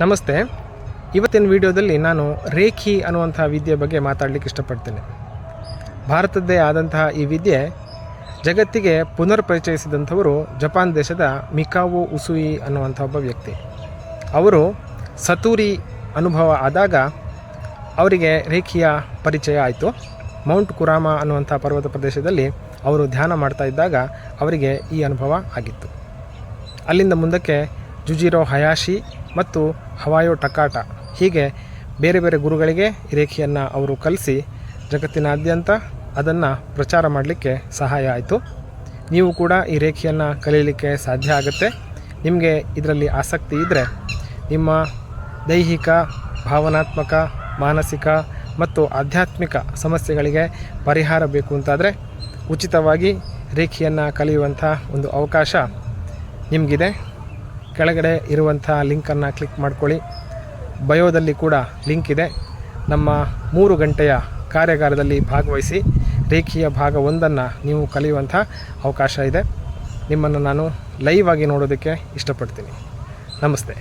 ನಮಸ್ತೆ. ಇವತ್ತಿನ ವಿಡಿಯೋದಲ್ಲಿ ನಾನು ರೇಖಿ ಅನ್ನುವಂಥ ವಿದ್ಯೆ ಬಗ್ಗೆ ಮಾತಾಡಲಿಕ್ಕೆ ಇಷ್ಟಪಡ್ತೇನೆ. ಭಾರತದ್ದೇ ಆದಂತಹ ಈ ವಿದ್ಯೆ ಜಗತ್ತಿಗೆ ಪುನರ್ ಪರಿಚಯಿಸಿದಂಥವರು ಜಪಾನ್ ದೇಶದ ಮಿಕಾವೋ ಉಸುಯಿ ಅನ್ನುವಂಥ ಒಬ್ಬ ವ್ಯಕ್ತಿ. ಅವರು ಸತೂರಿ ಅನುಭವ ಆದಾಗ ಅವರಿಗೆ ರೇಖಿಯ ಪರಿಚಯ ಆಯಿತು. ಮೌಂಟ್ ಕುರಾಮ ಅನ್ನುವಂಥ ಪರ್ವತ ಪ್ರದೇಶದಲ್ಲಿ ಅವರು ಧ್ಯಾನ ಮಾಡ್ತಾ ಇದ್ದಾಗ ಅವರಿಗೆ ಈ ಅನುಭವ ಆಗಿತ್ತು. ಅಲ್ಲಿಂದ ಮುಂದಕ್ಕೆ ಜುಜಿರೋ ಹಯಾಶಿ ಮತ್ತು ಹವಾಯೋ ಟಕಾಟ. ಹೀಗೆ ಬೇರೆ ಬೇರೆ ಗುರುಗಳಿಗೆ ರೇಖೆಯನ್ನು ಅವರು ಕಲಿಸಿ ಜಗತ್ತಿನಾದ್ಯಂತ ಅದನ್ನು ಪ್ರಚಾರ ಮಾಡಲಿಕ್ಕೆ ಸಹಾಯ ಆಯಿತು. ನೀವು ಕೂಡ ಈ ರೇಖೆಯನ್ನು ಕಲೀಲಿಕ್ಕೆ ಸಾಧ್ಯ ಆಗುತ್ತೆ. ನಿಮಗೆ ಇದರಲ್ಲಿ ಆಸಕ್ತಿ ಇದ್ದರೆ ನಿಮ್ಮ ದೈಹಿಕ, ಭಾವನಾತ್ಮಕ, ಮಾನಸಿಕ ಮತ್ತು ಆಧ್ಯಾತ್ಮಿಕ ಸಮಸ್ಯೆಗಳಿಗೆ ಪರಿಹಾರ ಬೇಕು ಅಂತಾದರೆ ಉಚಿತವಾಗಿ ರೇಖೆಯನ್ನು ಕಲಿಯುವಂಥ ಒಂದು ಅವಕಾಶ ನಿಮಗಿದೆ. ಕೆಳಗಡೆ ಇರುವಂಥ ಲಿಂಕನ್ನು ಕ್ಲಿಕ್ ಮಾಡ್ಕೊಳ್ಳಿ. ಬಯೋದಲ್ಲಿ ಕೂಡ ಲಿಂಕ್ ಇದೆ. ನಮ್ಮ ಮೂರು ಗಂಟೆಯ ಕಾರ್ಯಾಗಾರದಲ್ಲಿ ಭಾಗವಹಿಸಿ ರೇಖೀಯ ಭಾಗ ಒಂದನ್ನು ನೀವು ಕಲಿಯುವಂಥ ಅವಕಾಶ ಇದೆ. ನಿಮ್ಮನ್ನು ನಾನು ಲೈವ್ ಆಗಿ ನೋಡೋದಕ್ಕೆ ಇಷ್ಟಪಡ್ತೀನಿ. ನಮಸ್ತೆ.